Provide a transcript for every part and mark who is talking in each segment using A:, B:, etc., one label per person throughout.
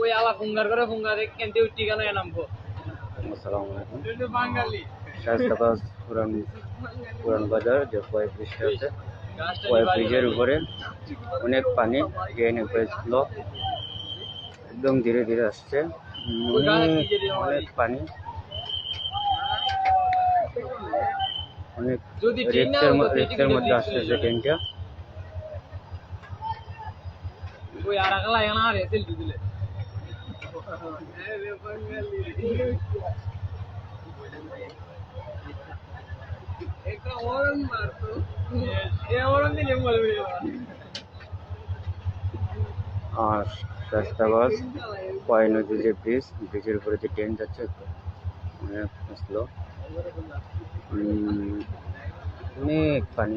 A: ওই আলা ফুঙ্গার করে ফুঙ্গারে কেনতে উঠি কেন নামবো।
B: আসসালামু আলাইকুম।
A: বাঙালি।
B: শাস্তাবাজ পুরান পুরান বাজার যে কয়েক ব্রিজটা আছে কয়েক ব্রিজের উপরে অনেক পানি ড্রেন একবার ছিল একদম ধীরে ধীরে আসছে। অনেক পানি। অনেক রিক্সের মধ্যে আসতেছে ট্রেনটা
A: ওই আর একলা এখানে আর এসে দিলে একটা ওরন মারতো এ ওরন দিলে বলবি
B: আর শাস্তাবাজ কয় নদীর যে ব্রিজ ব্রিজের উপরে যে ট্রেন যাচ্ছে অনেক স্লো অনেক পানি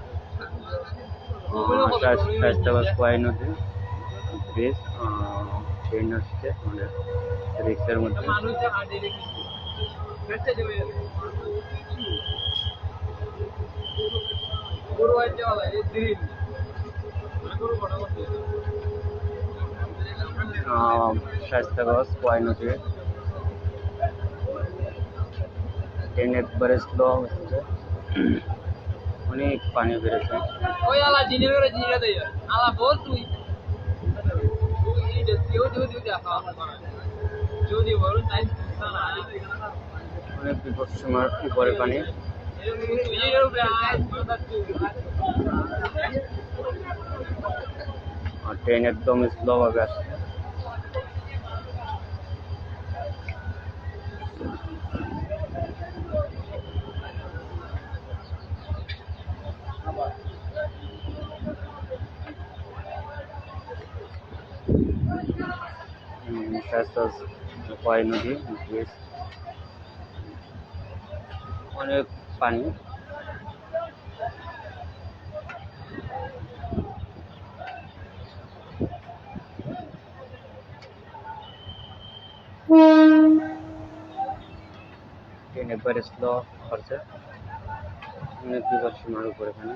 B: আসছে শাস্তাবাজ কয় নদী ব্রিজ ট্রেন আসছে অনেক রিক্সের মধ্যে
A: মানুষের হাঁটে রেখেছি বেঁচে দেবে গরু হইতে বলা এই দিন গরু বড় করতে
B: শাস্তাবাজ কয় নদী ট্রেন একবারে স্লো হচ্ছে অনেক পানি বেড়েছে
A: ওই আলা দিনের করে জিরা দেয় আলা বল তুই কেউ কেউ দিও দেখা যদি বলুন তাই না
B: অনেক বিপদ সীমার উপরে পানি আর ট্রেন একদম স্লো ভাবে আসছে শাস্তা কয় নদী অনেক পানি। ট্রেন একবার স্লো করছে। অনেক বিপদ সীমার উপরে এখানে।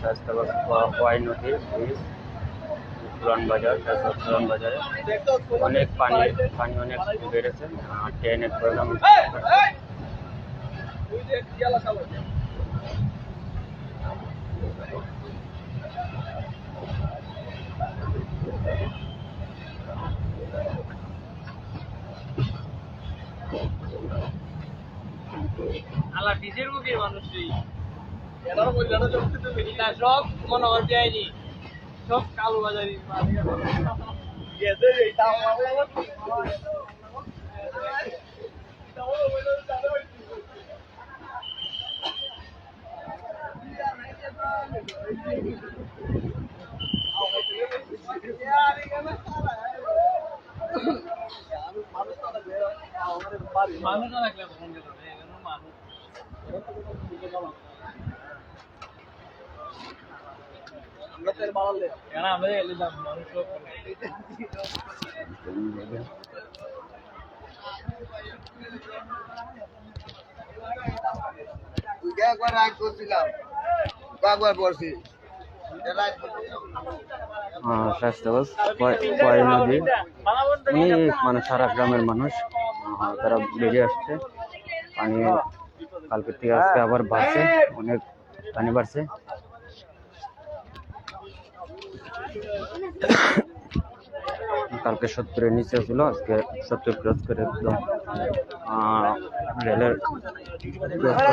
B: শাস্তাবাদ কয় নদী ব্রিজ পুরান বাজার, তারপর পুরান বাজারে। অনেক পানি পানি অনেক বেড়েছে ট্রেনের প্রোগ্রাম
A: তুই আলা ডিজের মুখের মানুষ তুই এটার মধ্যে এটা সব মনে হয় যায়নি সব কালো বাজারি। মানুষ মানুষ কেন আমরা এলে দাম মানুষ সব
C: একবার রাগ করছিলাম একবার পড়ছি?
B: শাস্তাবাদ কয় কয় নদী? অনেক মানে সারা গ্রামের মানুষ তারা বেরিয়ে আসছে। পানি কালকের থেকে আজকে আবার বাড়ছে অনেক পানি বাড়ছে। কালকে সত্তরের নিচে ছিল আজকে সত্তর ক্রস করে একদম রেলের ক্রস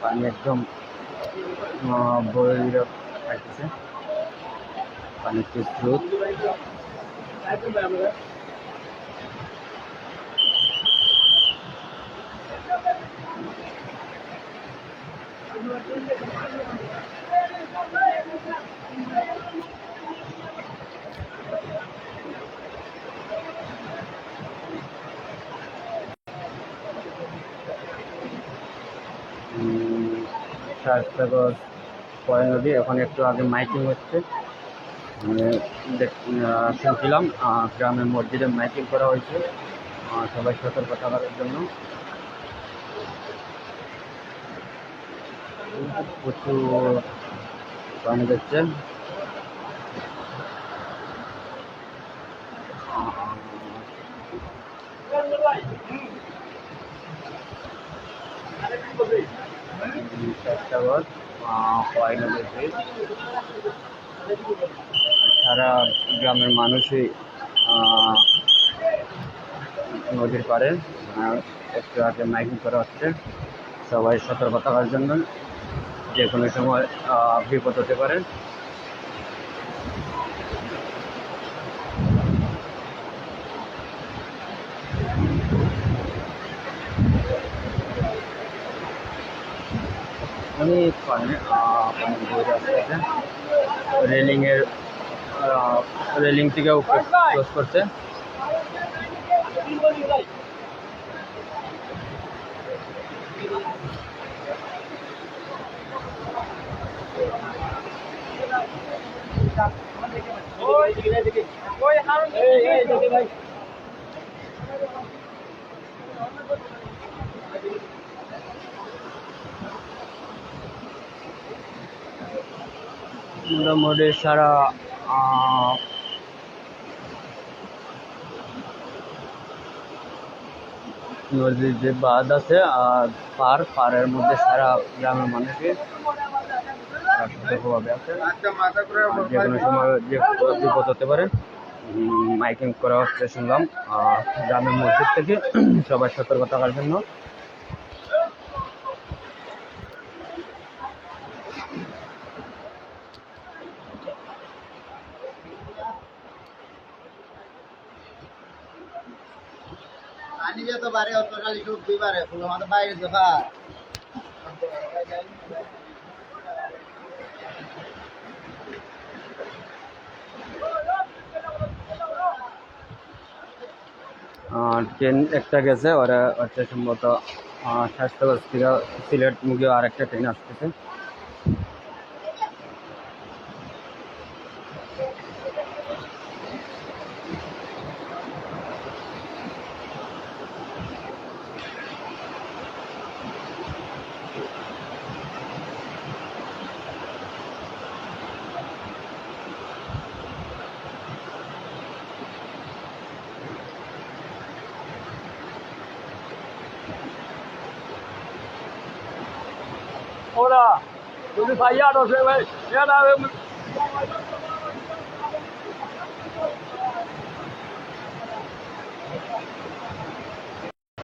B: পানি একদম বইরা থাকতেছে পানির স্রোত। শাহসাগর পয় নদী এখন একটু আগে মাইকিং হচ্ছে। মানে শুনছিলাম গ্রামের মসজিদে মাইকিং করা হয়েছে। সবাই সতর্ক থাকার জন্য। প্রচুর পানি যাচ্ছে শাহসাগর পয়লা সারা গ্রামের মানুষই নদীর পারে একটু আগে মাইকিং করা হচ্ছে। সবাই সতর্ক থাকার জন্য যে কোনো সময় বিপদ হতে পারে। অনেক পানি পানি বয়ে আসতেছে রেলিংয়ের রেলিং থেকে উপরে ক্লোজ করছে
A: এই দেখি ভাই
B: মোটামুটি সারা নদীর যে বাঁধ আছে, আর পার, পাড়ের মধ্যে সারা গ্রামের মানুষকে যে কোনো সময় বিপদ হতে পারে মাইকিং করা হচ্ছে শুনলাম। গ্রামের মসজিদ থেকে সবাই সতর্ক থাকার জন্য
C: যত বাড়ে অত খালি সুখ দুইবারে ফুল আমাদের বাইরে
B: আহ, ট্রেন একটা গেছে ওরা হচ্ছে সম্ভবত আহ, সিলেট মুখে আর একটা ট্রেন আসতেছে।
A: 好的，就是 tulis aja 位